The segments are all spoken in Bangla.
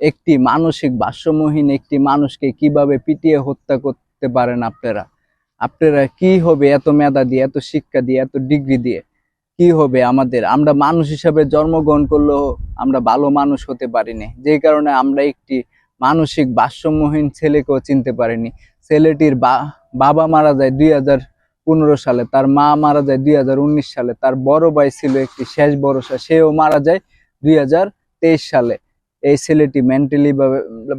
একটি মানসিক ভারসাম্যহীন একটি মানুষকে কীভাবে পিটিয়ে হত্যা করতে পারেন আপনারা? আপনারা কি হবে এত মেধা দিয়ে, এত শিক্ষা দিয়ে, এত ডিগ্রি দিয়ে? কি হবে আমাদের? আমরা মানুষ হিসাবে জন্মগ্রহণ করলেও আমরা ভালো মানুষ হতে পারিনি। যে কারণে আমরা একটি মানসিক ভারসাম্যহীন ছেলেকেও চিনতে পারিনি। ছেলেটির বাবা মারা যায় দুই পনেরো সালে, তার মা মারা যায় দুই হাজার উনিশ সালে, তার বড় ভাই ছিল একটি শেষ ভরসা, সেও মারা যায় দুই হাজার তেইশ সালে। এই ছেলেটি মেন্টালি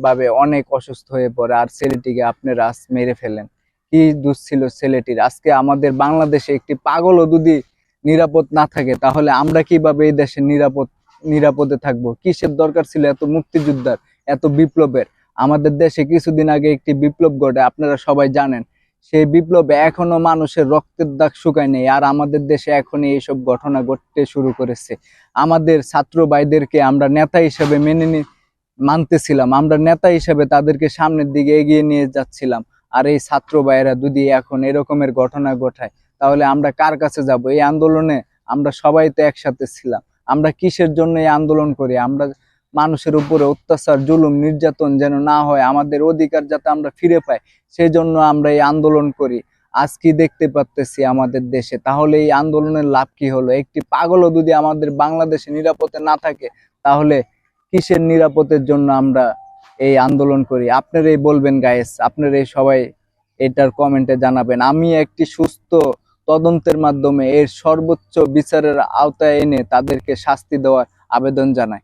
ভাবে অনেক অসুস্থ হয়ে পড়ে আর ছেলেটিকে আপনারা আজ মেরে ফেলেন কি দোষ ছিল ছেলেটির? আজকে আমাদের বাংলাদেশে একটি পাগলও যদি নিরাপদ না থাকে, তাহলে আমরা কীভাবে এই দেশে নিরাপদ, নিরাপদে থাকব? কিসের দরকার ছিল এত মুক্তিযোদ্ধার, এত বিপ্লবের? আমাদের দেশে কিছুদিন আগে একটি বিপ্লব ঘটে, আপনারা সবাই জানেন। সেই বিপ্লবে এখনও মানুষের রক্তের দাগ শুকায় নেই, আর আমাদের দেশে এখনই এইসব ঘটনা ঘটতে শুরু করেছে। আমাদের ছাত্র ভাইদেরকে আমরা নেতা হিসেবে মেনে নি মানতেছিলাম, আমরা নেতা হিসেবে তাদেরকে সামনের দিকে এগিয়ে নিয়ে যাচ্ছিলাম। আর এই ছাত্র ভাইয়েরা যদি এখন এরকমের ঘটনা ঘটায়, তাহলে আমরা কার কাছে যাব? এই আন্দোলনে আমরা সবাই তো একসাথে ছিলাম। আমরা কিসের জন্য এই আন্দোলন করি? আমরা মানুষের উপরে অত্যাচার, জুলুম, নির্যাতন যেন না হয়, আমাদের অধিকার যাতে আমরা ফিরে পাই সেই জন্য আমরা এই আন্দোলন করি। আজ কি দেখতে পাচ্তেছি আমাদের দেশে। তাহলে এই আন্দোলনের লাভ কি হলো? একটি পাগলও যদি আমাদের বাংলাদেশে নিরাপদে না থাকে, তাহলে কিসের নিরাপদের জন্য আমরা এই আন্দোলন করি? আপনারাই বলবেন গায়েস আপনারাই সবাই এটার কমেন্টে জানাবেন। আমি একটি সুস্থ তদন্তের মাধ্যমে এর সর্বোচ্চ বিচারের আওতায় এনে তাদেরকে শাস্তি দেওয়ার আবেদন জানাই।